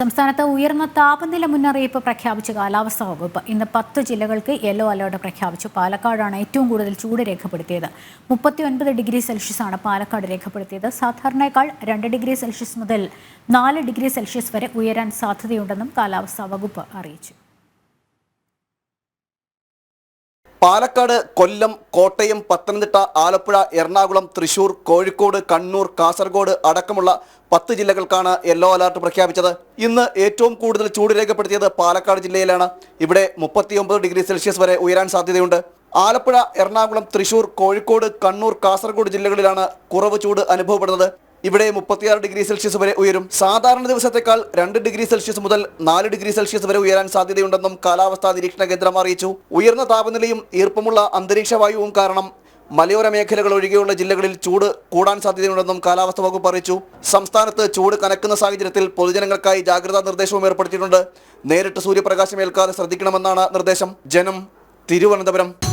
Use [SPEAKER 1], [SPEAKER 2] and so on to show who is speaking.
[SPEAKER 1] സംസ്ഥാനത്ത് ഉയർന്ന താപനില മുന്നറിയിപ്പ് പ്രഖ്യാപിച്ച കാലാവസ്ഥാ വകുപ്പ് ഇന്ന് പത്ത് ജില്ലകൾക്ക് യെല്ലോ അലേർട്ട് പ്രഖ്യാപിച്ചു. പാലക്കാടാണ് ഏറ്റവും കൂടുതൽ ചൂട് രേഖപ്പെടുത്തിയത്. മുപ്പത്തി ഒൻപത് ഡിഗ്രി സെൽഷ്യസ് ആണ് പാലക്കാട് രേഖപ്പെടുത്തിയത്. സാധാരണയേക്കാൾ രണ്ട് ഡിഗ്രി സെൽഷ്യസ് മുതൽ നാല് ഡിഗ്രി സെൽഷ്യസ് വരെ ഉയരാൻ സാധ്യതയുണ്ടെന്നും കാലാവസ്ഥാ വകുപ്പ് അറിയിച്ചു.
[SPEAKER 2] പാലക്കാട് കൊല്ലം കോട്ടയം പത്തനംതിട്ട ആലപ്പുഴ എറണാകുളം തൃശൂർ കോഴിക്കോട് കണ്ണൂർ കാസർഗോഡ് അടക്കമുള്ള പത്ത് ജില്ലകൾക്കാണ് യെല്ലോ അലർട്ട് പ്രഖ്യാപിച്ചത്. ഇന്ന് ഏറ്റവും കൂടുതൽ ചൂട് രേഖപ്പെടുത്തിയത് പാലക്കാട് ജില്ലയിലാണ്. ഇവിടെ മുപ്പത്തിയൊമ്പത് ഡിഗ്രി സെൽഷ്യസ് വരെ ഉയരാൻ സാധ്യതയുണ്ട്. ആലപ്പുഴ എറണാകുളം തൃശൂർ കോഴിക്കോട് കണ്ണൂർ കാസർഗോഡ് ജില്ലകളിലാണ് കുറവ് ചൂട് അനുഭവപ്പെടുന്നത്. ഇവിടെ മുപ്പത്തിയാറ് ഡിഗ്രി സെൽഷ്യസ് വരെ ഉയരും. സാധാരണ ദിവസത്തേക്കാൾ രണ്ട് ഡിഗ്രി സെൽഷ്യസ് മുതൽ നാല് ഡിഗ്രി സെൽഷ്യസ് വരെ ഉയരാൻ സാധ്യതയുണ്ടെന്നും കാലാവസ്ഥാ നിരീക്ഷണ കേന്ദ്രം അറിയിച്ചു. ഉയർന്ന താപനിലയും ഈർപ്പമുള്ള അന്തരീക്ഷ വായുവും കാരണം മലയോര മേഖലകൾ ഒഴികെയുള്ള ജില്ലകളിൽ ചൂട് കൂടാൻ സാധ്യതയുണ്ടെന്നും കാലാവസ്ഥാ വകുപ്പ് അറിയിച്ചു. സംസ്ഥാനത്ത് ചൂട് കനക്കുന്ന സാഹചര്യത്തിൽ പൊതുജനങ്ങൾക്കായി ജാഗ്രതാ നിർദ്ദേശവും ഏർപ്പെടുത്തിയിട്ടുണ്ട്. നേരിട്ട് സൂര്യപ്രകാശം ഏൽക്കാതെ ശ്രദ്ധിക്കണമെന്നാണ് നിർദ്ദേശം. ജനം തിരുവനന്തപുരം.